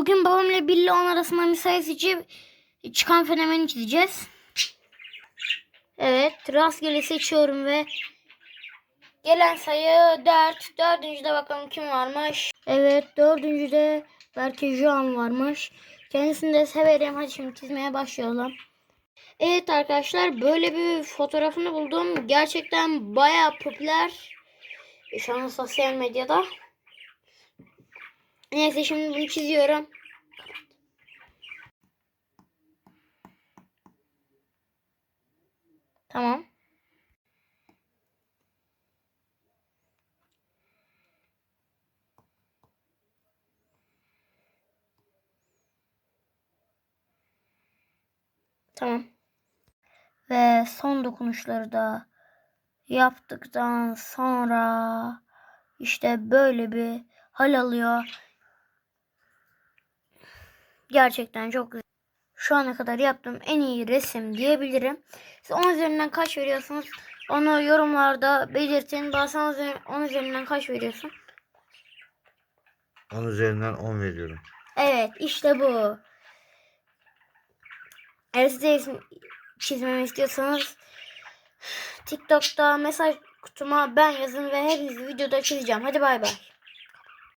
Bugün babamla Billy 10 arasında sayı seçip çıkan fenomeni çizeceğiz. Evet rastgele seçiyorum ve gelen sayı 4. Dördüncüde bakalım kim varmış. Evet dördüncüde Berke Juan varmış. Kendisini de severim. Hadi şimdi çizmeye başlayalım. Evet arkadaşlar böyle bir fotoğrafını buldum. Gerçekten bayağı popüler. Şu an sosyal medyada. Neyse şimdi bunu çiziyorum. Tamam. Tamam. Ve son dokunuşları da yaptıktan sonra işte böyle bir hal alıyor. Gerçekten çok güzel. Şu ana kadar yaptığım en iyi resim diyebilirim. Siz 10 üzerinden kaç veriyorsunuz? Onu yorumlarda belirtin. Bazen 10 üzerinden kaç veriyorsun? 10 üzerinden 10 veriyorum. Evet işte bu. Eğer siz de resim çizmemi istiyorsanız TikTok'ta mesaj kutuma ben yazın ve hepinizi videoda çizeceğim. Hadi bay bay.